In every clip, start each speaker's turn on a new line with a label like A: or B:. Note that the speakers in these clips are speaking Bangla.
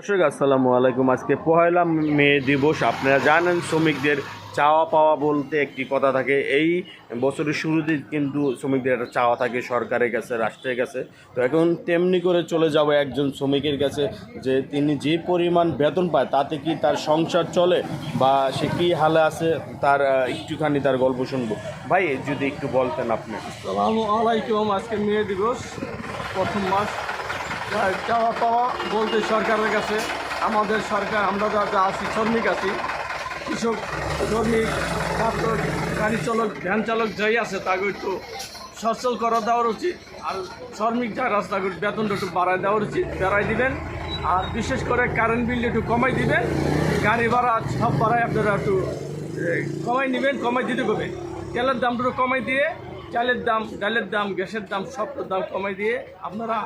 A: দর্শক, আসসালামু আলাইকুম। আজকে পহেলা মে দিবস। আপনারা জানেন, শ্রমিকদের চাওয়া পাওয়া বলতে একটি কথা থাকে। এই বছরের শুরুতে কিন্তু শ্রমিকদের একটা চাওয়া থাকে, সরকারের কাছে, রাষ্ট্রের কাছে। তো এখন তেমনি করে চলে যাব একজন শ্রমিকের কাছে, যে তিনি যে পরিমাণ বেতন পায়, তাতে কি তার সংসার চলে বা সে কী হালে আছে, তার একটুখানি তার গল্প শুনব। ভাই, যদি একটু বলতেন আপনি।
B: সালামু আলাইকুম। আজকে মে দিবস, প্রথম মাস। চাওয়া পাওয়া বলতে সরকারের কাছে, আমাদের সরকার, আমরা যা আছি, শ্রমিক আছি। কৃষক, শ্রমিক তারপর গাড়ি চালক, ভ্যান চালক যাই আছে, তাকে একটু সচ্ছল করা দেওয়ার উচিত। আর শ্রমিক যা তাকে বেতনটা একটু বাড়ায় দেওয়ার উচিত বাড়াই দিবেন। আর বিশেষ করে কারেন্ট বিল একটু কমাই দিবেন। গাড়ি ভাড়া সব ভাড়ায় আপনারা একটু কমাই নেবেন, কমাই দিতে হবে। তেলের দামটা কমাই দিয়ে চালের দাম ডালের দাম গ্যাসের দাম সব দাম কমাই দিয়ে আপনারা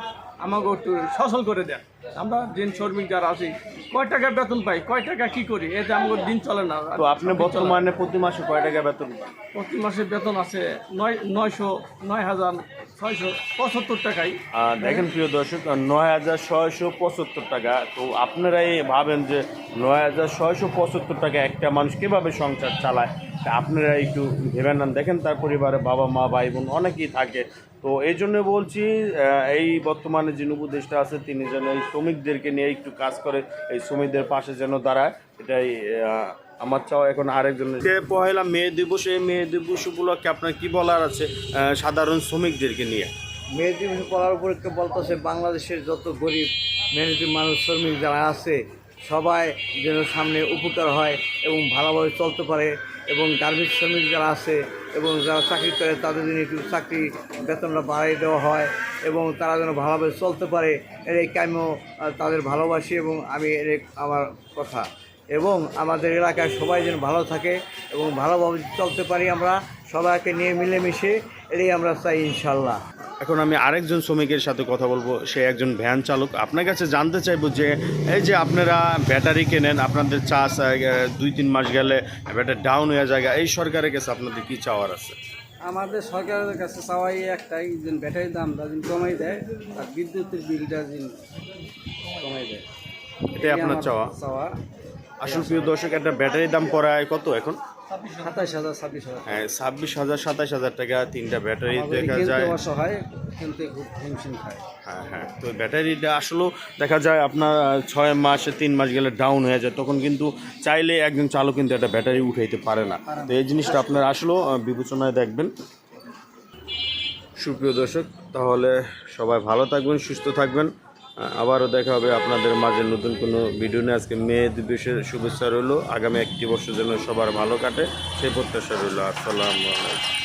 B: আমাকে একটু সচল করে দেন। আমরা দিন শ্রমিক যারা আছি কয় টাকা বেতন পাই কয় টাকা কি করি? এতে আমাদের দিন চলে না।
A: তো আপনি বর্তমানে প্রতি মাসে কয় টাকা বেতন? পান
B: প্রতি মাসে বেতন আছে নয় নয়শো নয় হাজার ছয়শো পঁচাত্তর টাকাই।
A: দেখেন প্রিয় দর্শক নয় হাজার ছয়শো পঁচাত্তর টাকা। তো আপনারাই ভাবেন যে নয় হাজার ছয়শো পঁচাত্তর টাকা একটা মানুষ কীভাবে সংসার চালায়? আপনারা একটু ভেবে নেন। দেখেন তার পরিবারে বাবা মা ভাই বোন অনেকেই থাকে। তো এই জন্য বলছি এই বর্তমানে যিনি উপদেষ্টা আছে তিনি যেন এই শ্রমিকদেরকে নিয়ে একটু কাজ করে এই শ্রমিকদের পাশে যেন দাঁড়ায় এটাই আমার চাও এখন আরেকজনের যে পহেলা মে দিবস এই মে দিবস উপলক্ষে আপনার কী বলার আছে সাধারণ শ্রমিকদেরকে নিয়ে?
C: মেয়ে দিবস পড়ার উপলক্ষে বলতেছে বাংলাদেশের যত গরিব মেহনতি মানুষ শ্রমিক যারা আছে সবাই যেন সামনে উপকার হয় এবং ভালোভাবে চলতে পারে। এবং গার্মেন্টস শ্রমিক যারা আছে এবং যারা চাকরি করে, তাদের জন্য একটু চাকরি বেতনটা বাড়িয়ে দেওয়া হয় এবং তারা যেন ভালোভাবে চলতে পারে, এর এই কাম্য তাদের ভালোবাসি এবং আমি এর আমার কথা। এবং আমাদের এলাকায় সবাই যেন ভালো থাকে এবং ভালোভাবে চলতে পারি আমরা, সবাইকে নিয়ে মিলেমিশে, এটাই আমরা চাই ইনশাল্লাহ।
A: এখন আমি আরেকজন শ্রমিকের সাথে কথা বলব সে একজন ভ্যান চালক। আপনার কাছে জানতে চাইব যে এই যে আপনারা ব্যাটারি কেনেন আপনাদের চাষ দুই তিন মাস গেলে ব্যাটারি ডাউন হয়ে যায় এই সরকারের কাছে আপনাদের কি চাওয়ার আছে?
D: আমাদের সরকারের কাছে চাওয়াই একটাই যে ব্যাটারির দামটা যেন কমাই দেয় আর বিদ্যুতের বিলটা যেন কমাই দেয়।
A: এটাই আপনার চাওয়া।
D: চাওয়া।
A: আসল প্রিয় দর্শক একটা ব্যাটারির দাম পড়ায় কত এখন?
D: সাতাশ হাজার ছাব্বিশ হাজার
A: হ্যাঁ ছাব্বিশ হাজার সাতাশ হাজার টাকা তিনটা ব্যাটারি দেখা যায়।
D: অসহায় কিনতে খুব হিমশিম খায়।
A: হ্যাঁ হ্যাঁ তো ব্যাটারিটা আসলেও দেখা যায় আপনার ছয় মাসে তিন মাস গেলে ডাউন হয়ে যায়। তখন কিন্তু চাইলে একজন চালক কিন্তু একটা ব্যাটারি উঠাইতে পারে না। তো এই জিনিসটা আপনার আসলেও বিবেচনায় দেখবেন। সুপ্রিয় দর্শক তাহলে সবাই ভালো থাকবেন সুস্থ থাকবেন। আবারও দেখা হবে আপনাদের মাঝে নতুন কোনো ভিডিও নিয়ে। আজকে মে দিবসের শুভেচ্ছা রইল। আগামী একটি বছর যেন সবার ভালো কাটে, সেই প্রত্যাশা রইল। আসসালামু আলাইকুম।